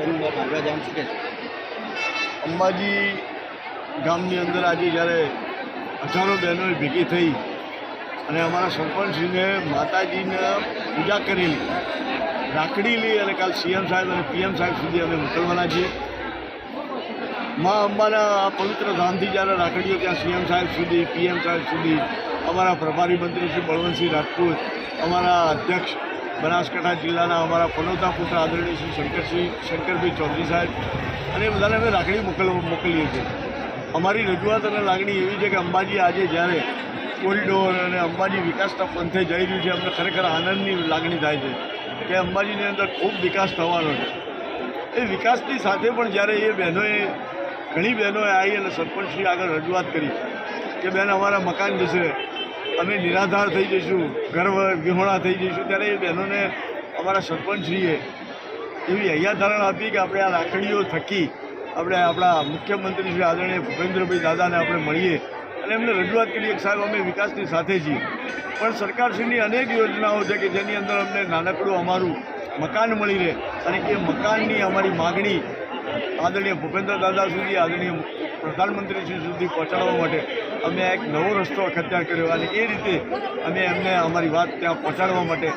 બેન માગવા જાણ શું કે અંબાજી ગામની અંદર આજે જ્યારે હજારો બહેનોએ ભેગી થઈ અને અમારા સરપંચશ્રીને માતાજીને પૂજા કરેલી, રાખડી લઈ અને કાલ સીએમ સાહેબ અને પીએમ સાહેબ સુધી અમે મોકલવાના છીએ. મા અંબાના આ પવિત્ર ધામથી જ્યારે રાખડીઓ ત્યાં સીએમ સાહેબ સુધી, પીએમ સાહેબ સુધી અમારા પ્રભારી મંત્રી શ્રી બળવંતસિંહ રાજપૂત અમારા અધ્યક્ષ બનાસકાંઠા જિલ્લાના અમારા પનોતા પુત્ર આદરણીય શ્રી શંકરસિંહ, શંકરભાઈ ચૌધરી સાહેબ અને બધાને અમે રાખડી મોકલ, મોકલીએ છીએ. અમારી રજૂઆત અને લાગણી એવી છે કે અંબાજી આજે જ્યારે કોરિડોર અને અંબાજી વિકાસના પંથે જઈ રહ્યું છે, અમને ખરેખર આનંદની લાગણી થાય છે કે અંબાજીની અંદર ખૂબ વિકાસ થવાનો છે. એ વિકાસની સાથે પણ જ્યારે એ બહેનોએ, ઘણી બહેનોએ આવી અને સરપંચશ્રી આગળ રજૂઆત કરી કે બેન અમારા મકાન જશે અમે નિરાધાર થઈ જઈશું, ગર્વ વિહોણા થઈ જઈશું. ત્યારે એ બહેનોને અમારા સરપંચશ્રીએ એવી હૈયાધારણ આપી કે આપણે આ રાખડીઓ થકી આપણે આપણા મુખ્યમંત્રી શ્રી આદરણીય ભૂપેન્દ્રભાઈ દાદાને આપણે મળીએ. અને એમને રજૂઆત કરીએ કે સાહેબ, અમે વિકાસની સાથે છીએ. પણ સરકારશ્રીની અનેક યોજનાઓ છે કે જેની અંદર અમને નાનકડું અમારું મકાન મળી રહે. અને એ મકાનની અમારી માગણી આદરણીય ભૂપેન્દ્ર દાદા સુધી, આદરણીય પ્રધાનમંત્રી શ્રી સુધી પહોંચાડવા માટે અમે એક નવો રસ્તો અખત્યાર કર્યો અને એ રીતે અમે એમને અમારી વાત ત્યાં પહોંચાડવા માટે